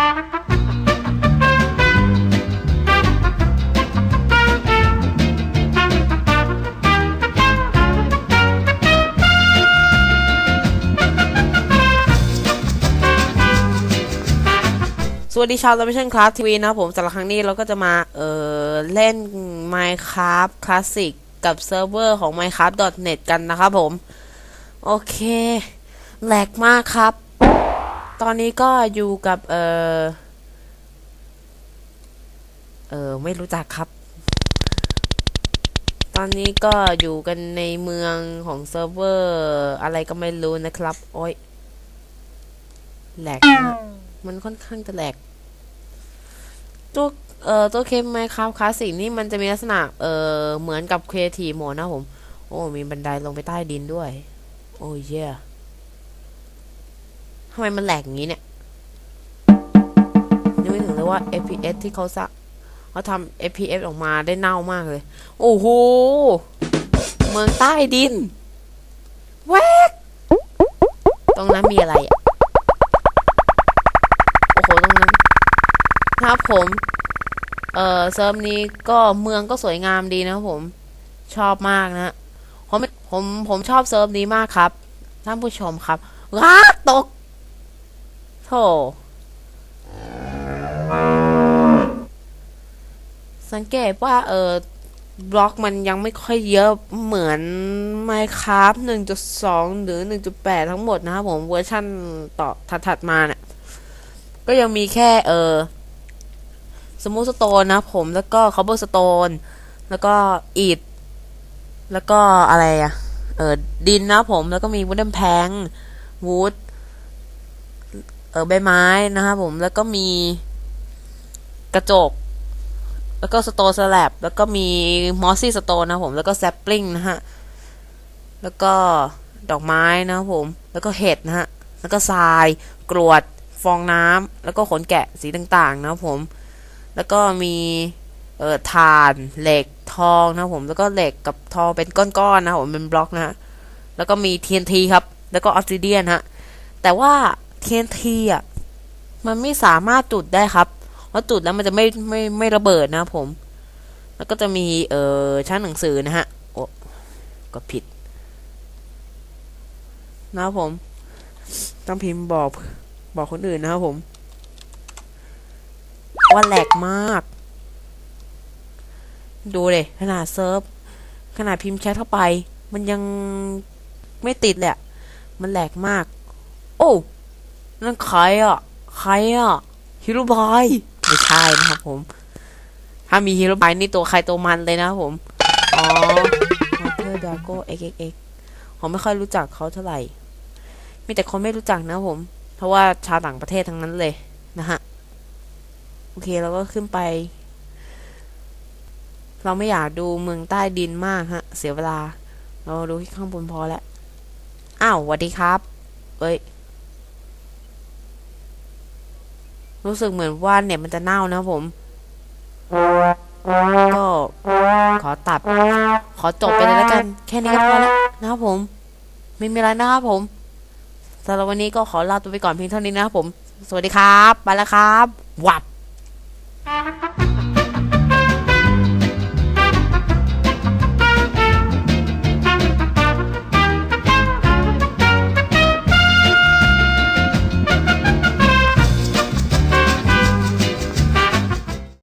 สวัสดีชาวเราไม่ใช่คลาสทีวีนะผมสำหรับครั้งนี้เราก็จะมา เออเล่น Minecraft Classic กับเซิร์ฟเวอร์ของ Minecraft.net กันนะครับผม โอเคแหลกมากครับ ตอนนี้ก็อยู่กับ เออเออไม่รู้จักครับ ตอนนี้ก็อยู่กันในเมืองของเซิร์ฟเวอร์ อะไรก็ไม่รู้นะครับ โอ้ยแหลกมันค่อนข้างจะแหลก ตัว เอ่อ ตัวเคมไมครับคลาสสิกนี่มันจะมีลักษณะ เอ่อ เหมือนกับครีเอทีฟโหมดนะผม โอ้ มีบันไดลงไปใต้ดินด้วย โอ้ยเย่ ทำไมมันแหลกอย่างนี้เนี่ยนึกไม่ถึงเลยว่า FPS ที่เขาสะเขาทำ FPS ออกมาได้เน่ามากเลย โอ้โห เมืองใต้ดิน แวกตรงนั้นมีอะไรอะ โอ้โห ตรงนั้น ครับผม เอ่อ เซิร์ฟนี้ก็เมืองก็สวยงามดีนะครับผม ชอบมากนะฮะผม ผม ผมชอบเซิร์ฟนี้มากครับ ท่านผู้ชมครับว้าตก โธ่สังเกตว่าเออบล็อกมันยังไม่ค่อยเยอะเหมือน Minecraft 1.2 หรือ 1.8 ทั้งหมดนะครับผมเวอร์ชันต่อถัดๆมาเนี่ยก็ยังมีแค่เออสมูทสโตนนะผมแล้วก็คาร์บอนสโตนแล้วก็อิฐแล้วก็อะไรอะเออดินนะผมแล้วก็มีวูดเดนแพงวูด เออใบไม้นะครับผมแล้วก็มีกระจก แล้วก็สโตสแลบแล้วก็มีมอสซี่สโตนนะผมแล้วก็แซปปลิงนะฮะแล้วก็ดอกไม้นะครับผมแล้วก็เห็ดนะฮะแล้วก็ทรายกรวดฟองน้ำแล้วก็ขนแกะสีต่างๆ นะครับผม แล้วก็มีเอ่อถ่านเหล็กทองนะผม แล้วก็เหล็กกับทองเป็นก้อนๆนะผมเป็นบล็อกนะฮะแล้วก็มี TNT ครับ แล้วก็ออ s ซิเดียนฮะแต่ว่า TNT อะมันไม่สามารถจุดได้ครับเพราะจุดแล้วมันจะไม่ไม่ไม่ระเบิดนะผม แล้วก็จะมีเอ่อชั้นหนังสือนะฮะโอ้ก็ผิด นะครับผม ต้องพิมพ์บอกบอกคนอื่นนะครับผม ว่าแหลกมาก ดูเลยขนาดเซิร์ฟขนาดพิมพ์แชทเข้าไป มันยังไม่ติดเละ มันแหลกมาก โอ้ นั่นใครอะ ใครอะฮิโรบายไม่ใช่นะครับผม ถ้ามีฮิโรบายนี่ตัวใครตัวมันเลยนะครับผม อ๋อมาเธอร์ดาโก้ XXX ผมไม่ค่อยรู้จักเขาเท่าไหร่ มีแต่คนไม่รู้จักนะผม เพราะว่าชาวต่างประเทศทั้งนั้นเลยนะฮะ โอเคเราก็ขึ้นไป เราไม่อยากดูเมืองใต้ดินมากฮะ เสียเวลา เราดูที่ข้างบนพอแล้ว อ้าวสวัสดีครับ เอ้ย รู้สึกเหมือนว่าเน็ตมันจะเน่านะผม ก็ขอตัด ขอจบไปเลยแล้วกัน แค่นี้ก็พอแล้วนะครับผม ไม่มีอะไรนะครับผมสำหรับวันนี้ก็ขอลาตัวไปก่อนเพียงเท่านี้นะครับผม สวัสดีครับ ไปแล้วครับ วับ